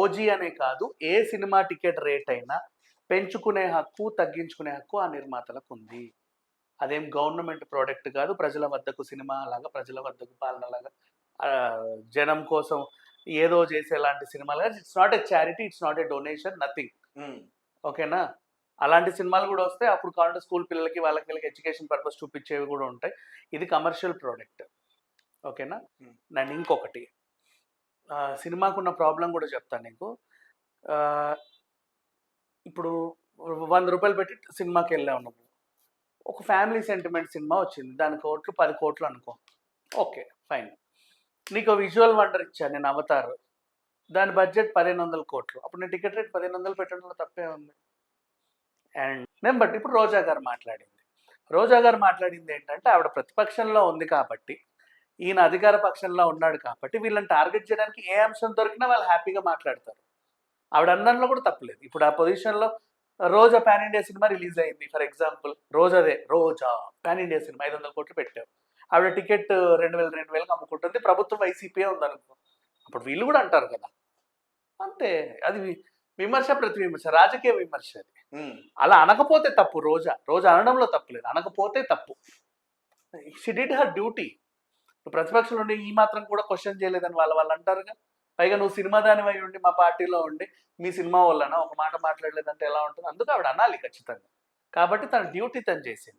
OG అనే కాదు ఏ cinema ticket rate అయినా పెంచుకునే హక్కు తగ్గించుకునే హక్కు ఆ నిర్మాతలకు ఉంది. అదేం గవర్నమెంట్ ప్రోడక్ట్ కాదు ప్రజల వద్దకు సినిమా లాగా ప్రజల వద్దకు పాలన లాగా జనం కోసం ఏదో చేసేలాంటి సినిమాలు it's not a charity it's not a donation nothing ఓకేనా? అలాంటి సినిమాలు కూడా వస్తే అప్పుడు కావాలంటే స్కూల్ పిల్లలకి వాళ్ళకి వీళ్ళకి ఎడ్యుకేషన్ పర్పస్ చూపించేవి కూడా ఉంటాయి. ఇది కమర్షియల్ ప్రోడక్ట్. ఓకేనా. నేను ఇంకొకటి సినిమాకున్న ప్రాబ్లం కూడా చెప్తాను నీకు. ఇప్పుడు వంద రూపాయలు పెట్టి సినిమాకి వెళ్ళావు నువ్వు. ఒక ఫ్యామిలీ సెంటిమెంట్ సినిమా వచ్చింది. దాని కోట్లు పది కోట్లు అనుకో. Okay fine. నీకు విజువల్ వండర్ ఇచ్చాను నేను అవతారు. దాని బడ్జెట్ పదిహేను వందల కోట్లు. అప్పుడు నేను టికెట్ రేట్ పదిహేను వందలు పెట్టడంలో తప్పే ఉంది. అండ్ నేను బట్ ఇప్పుడు రోజా గారు మాట్లాడింది. రోజా గారు మాట్లాడింది ఏంటంటే ఆవిడ ప్రతిపక్షంలో ఉంది కాబట్టి ఈయన అధికార పక్షంలో ఉన్నాడు కాబట్టి వీళ్ళని టార్గెట్ చేయడానికి ఏ అంశం దొరికినా వాళ్ళు హ్యాపీగా మాట్లాడతారు. ఆవిడ అన్నంలో కూడా తప్పలేదు ఇప్పుడు ఆ పొజిషన్లో Roja pan India cinema release అయింది. ఫర్ ఎగ్జాంపుల్ రోజదే రోజా పాన్ ఇండియా సినిమా ఐదు వందల కోట్లు పెట్టావు. ఆవిడ టికెట్ రెండు వేలు రెండు వేలకు అమ్ముకుంటుంది. ప్రభుత్వం వైసీపీ ఉందనుకో. అప్పుడు వీళ్ళు కూడా అంటారు కదా. అంతే. అది విమర్శ ప్రతి విమర్శ రాజకీయ విమర్శ అది. అలా అనకపోతే తప్పు రోజా. రోజా అనడంలో తప్పు లేదు. అనకపోతే తప్పు. షీ డిడ్ హర్ డ్యూటీ నువ్వు ప్రతిపక్షంలో ఉండి ఈ మాత్రం కూడా క్వశ్చన్ చేయలేదని వాళ్ళ వాళ్ళు అంటారుగా. పైగా నువ్వు సినిమా దానివై ఉండి మా పార్టీలో ఉండి మీ సినిమా వల్లన ఒక మాట మాట్లాడలేదంటే ఎలా ఉంటుంది? అందుకు ఆవిడ అనాలి ఖచ్చితంగా. కాబట్టి తన డ్యూటీ తను చేసింది.